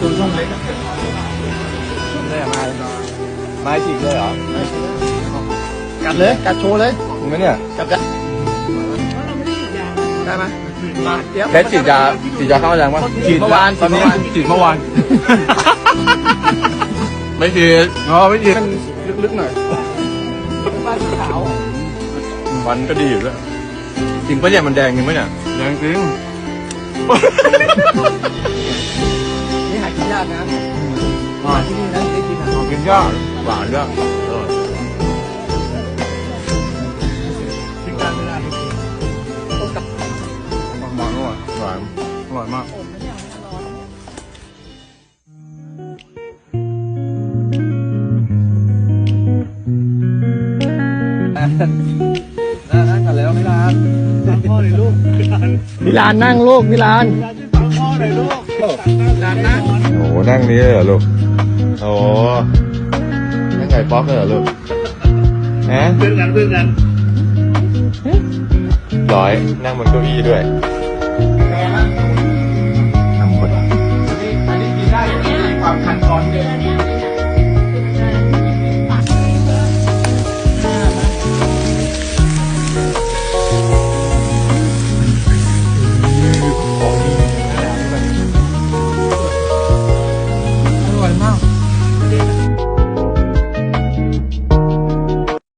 ตัวช่องเล็กอะได้ไม้ไม้ฉีกเลยเหรอกัดเลย กัดโชว์เลยมึงไหมเนี่ยกัดได้ได้ไหมมาเดี๋ยวเพชรฉีดยาฉีดยาเข้าแรงปะฉีดเมื่อวานตอนนี้ฉีดเมื่อวานฉีดเมื่อวานไม่ฉีดอ๋อไม่ฉีดลึกๆหน่อยบ้านสีขาวฟันก็ดีอยู่ด้วยจริงปะเนี่ยมันแดงจริงปะเนี่ยแดงจริงนี่หากินยากนะมาที่นี่นะได้กินอะกินยากหวานด้วยอร่อยทิ้งกันไม่ได้หวานอร่อยหวานอร่อยมากนั่งกันแล้วพี่ลานพ่อหน่อยลูกพี่ลานนั่งลูกพี่ลานพ่อหน่อยลูกลานนั่งโอ้โห นั่งนี้เลยเหรอลูก โอ้โหนั่งไก่ป๊อกเลยเหรอลูกฮะเพื่อนกันเพื่อนกันร้อยนั่งบนเก้าอี้ด้วย